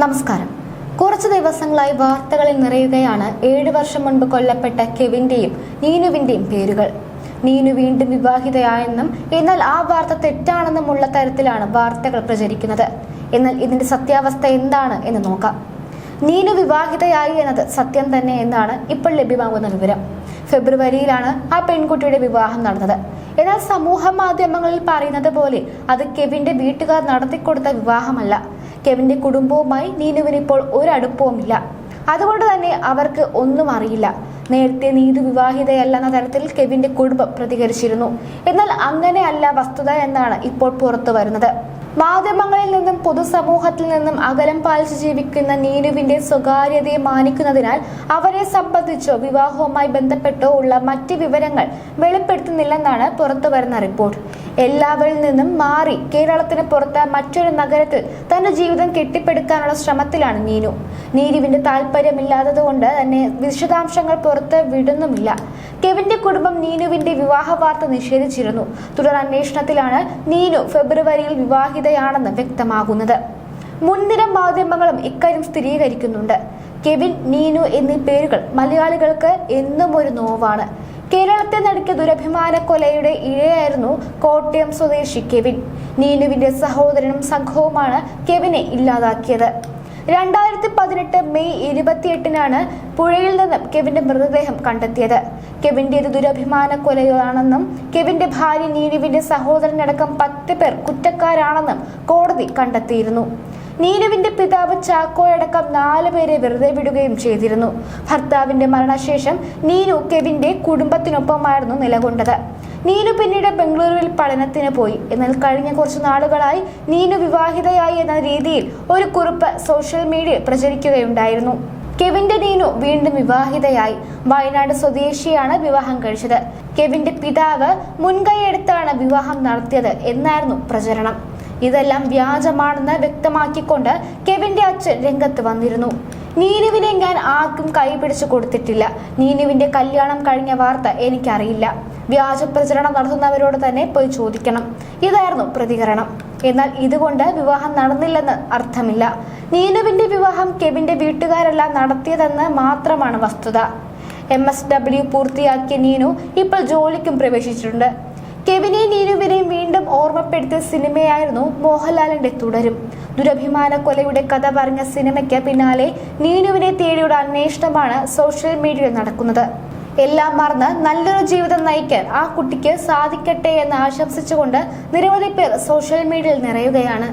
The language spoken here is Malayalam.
നമസ്കാരം. കുറച്ചു ദിവസങ്ങളായി വാർത്തകളിൽ നിറയുകയാണ് ഏഴ് വർഷം മുൻപ് കൊല്ലപ്പെട്ട കെവിന്റെയും നീനുവിന്റെയും പേരുകൾ. നീനു വീണ്ടും വിവാഹിതയായെന്നും എന്നാൽ ആ വാർത്ത തെറ്റാണെന്നുമുള്ള തരത്തിലാണ് വാർത്തകൾ പ്രചരിക്കുന്നത്. എന്നാൽ ഇതിന്റെ സത്യാവസ്ഥ എന്താണ് എന്ന് നോക്കാം. നീനു വിവാഹിതയായി എന്നത് സത്യം തന്നെ എന്നാണ് ഇപ്പോൾ ലഭ്യമാകുന്ന വിവരം. ഫെബ്രുവരിയിലാണ് ആ പെൺകുട്ടിയുടെ വിവാഹം നടന്നത്. എന്നാൽ സമൂഹ മാധ്യമങ്ങളിൽ പറയുന്നത് പോലെ അത് കെവിന്റെ വീട്ടുകാർ നടത്തിക്കൊടുത്ത വിവാഹമല്ല. കെവിന്റെ കുടുംബവുമായി നീനുവിന് ഇപ്പോൾ ഒരടുപ്പവുമില്ല അതുകൊണ്ട് തന്നെ അവർക്ക് ഒന്നും അറിയില്ല. നേരത്തെ നീതു വിവാഹിതയല്ലെന്ന തരത്തിൽ കെവിന്റെ കുടുംബം പ്രതികരിച്ചിരുന്നു. എന്നാൽ അങ്ങനെയല്ല വസ്തുത എന്നാണ് ഇപ്പോൾ പുറത്തു വരുന്നത്. മാധ്യമങ്ങളിൽ നിന്നും പൊതുസമൂഹത്തിൽ നിന്നും അകലം പാലിച്ച് ജീവിക്കുന്ന നീനുവിന്റെ സ്വകാര്യതയെ മാനിക്കുന്നതിനാൽ അവരെ സംബന്ധിച്ചോ വിവാഹവുമായി ബന്ധപ്പെട്ടോ ഉള്ള മറ്റ് വിവരങ്ങൾ വെളിപ്പെടുത്തുന്നില്ലെന്നാണ് പുറത്തുവരുന്ന റിപ്പോർട്ട്. എല്ലാവരിൽ നിന്നും മാറി കേരളത്തിന് പുറത്ത് മറ്റൊരു നഗരത്തിൽ തന്റെ ജീവിതം കെട്ടിപ്പടുക്കാനുള്ള ശ്രമത്തിലാണ് നീനു നീനുവിന്റെ താല്പര്യമില്ലാത്തതുകൊണ്ട് തന്നെ വിശദാംശങ്ങൾ പുറത്ത് വിടുന്നുമില്ല. കെവിന്റെ കുടുംബം നീനുവിന്റെ വിവാഹ വാർത്ത നിഷേധിച്ചിരുന്നു. തുടർ അന്വേഷണത്തിലാണ് നീനു ഫെബ്രുവരിയിൽ വിവാഹിതയാണെന്ന് വ്യക്തമാകുന്നത്. മുൻനിര മാധ്യമങ്ങളും ഇക്കാര്യം സ്ഥിരീകരിക്കുന്നുണ്ട്. കെവിൻ നീനു എന്നീ പേരുകൾ മലയാളികൾക്ക് എന്നും ഒരു നോവാണ്. കേരളത്തെ നടുക്കിയ ദുരഭിമാന കൊലയുടെ ഇരയായിരുന്നു കോട്ടയം സ്വദേശി കെവിൻ. നീനുവിന്റെ സഹോദരനും സംഘവുമാണ് കെവിനെ ഇല്ലാതാക്കിയത്. രണ്ടായിരത്തി പതിനെട്ട് മെയ് ഇരുപത്തിയെട്ടിനാണ് പുഴയിൽ നിന്നും കെവിന്റെ മൃതദേഹം കണ്ടെത്തിയത്. കെവിന്റേത് ദുരഭിമാന കൊലയാണെന്നും കെവിന്റെ ഭാര്യ നീനുവിന്റെ സഹോദരനടക്കം പത്ത് പേർ കുറ്റക്കാരാണെന്നും കോടതി കണ്ടെത്തിയിരുന്നു. നീനുവിന്റെ പിതാവ് ചാക്കോയടക്കം നാല് പേരെ വെറുതെ വിടുകയും ചെയ്തിരുന്നു. ഭർത്താവിന്റെ മരണശേഷം നീനു കെവിന്റെ കുടുംബത്തിനൊപ്പമായിരുന്നു നിലകൊണ്ടത്. നീനു പിന്നീട് ബംഗളൂരുവിൽ പഠനത്തിന് പോയി. എന്നാൽ കഴിഞ്ഞ കുറച്ച് നാളുകളായി നീനു വിവാഹിതയായി എന്ന രീതിയിൽ ഒരു കുറിപ്പ് സോഷ്യൽ മീഡിയയിൽ പ്രചരിക്കുകയുണ്ടായിരുന്നു. കെവിന്റെ നീനു വീണ്ടും വിവാഹിതയായി. വയനാട് സ്വദേശിയാണ് വിവാഹം കഴിച്ചത്. കെവിന്റെ പിതാവ് മുൻകൈയെടുത്താണ് വിവാഹം നടത്തിയത് എന്നായിരുന്നു പ്രചരണം. ഇതെല്ലാം വ്യാജമാണെന്ന് വ്യക്തമാക്കിക്കൊണ്ട് കെവിന്റെ അച്ഛൻ രംഗത്ത് വന്നിരുന്നു. നീനുവിനെ ഞാൻ ആർക്കും കൈപിടിച്ചു കൊടുത്തിട്ടില്ല. നീനുവിന്റെ കല്യാണം കഴിഞ്ഞ വാർത്ത എനിക്കറിയില്ല. വ്യാജ പ്രചരണം നടത്തുന്നവരോട് തന്നെ പോയി ചോദിക്കണം. ഇതായിരുന്നു പ്രതികരണം. എന്നാൽ ഇതുകൊണ്ട് വിവാഹം നടന്നില്ലെന്ന് അർത്ഥമില്ല. നീനുവിന്റെ വിവാഹം കെവിന്റെ വീട്ടുകാരെല്ലാം നടത്തിയതെന്ന് മാത്രമാണ് വസ്തുത. എം എസ് ഡബ്ല്യു പൂർത്തിയാക്കിയ നീനു ഇപ്പോൾ ജോലിക്കും പ്രവേശിച്ചിട്ടുണ്ട്. കെവിനെയും നീനുവിനെയും വീണ്ടും ഓർമ്മപ്പെടുത്തിയ സിനിമയായിരുന്നു മോഹൻലാലിന്റെ തുടരും. ദുരഭിമാന കൊലയുടെ കഥ പറഞ്ഞ സിനിമയ്ക്ക് പിന്നാലെ നീനുവിനെ തേടിയുള്ള അന്വേഷണമാണ് സോഷ്യൽ മീഡിയയിൽ നടക്കുന്നത്. എല്ലാം മറന്ന് നല്ലൊരു ജീവിതം നയിക്കാൻ ആ കുട്ടിക്ക് സാധിക്കട്ടെ എന്ന് ആശംസിച്ചുകൊണ്ട് നിരവധി പേർ സോഷ്യൽ മീഡിയയിൽ നിറയുകയാണ്.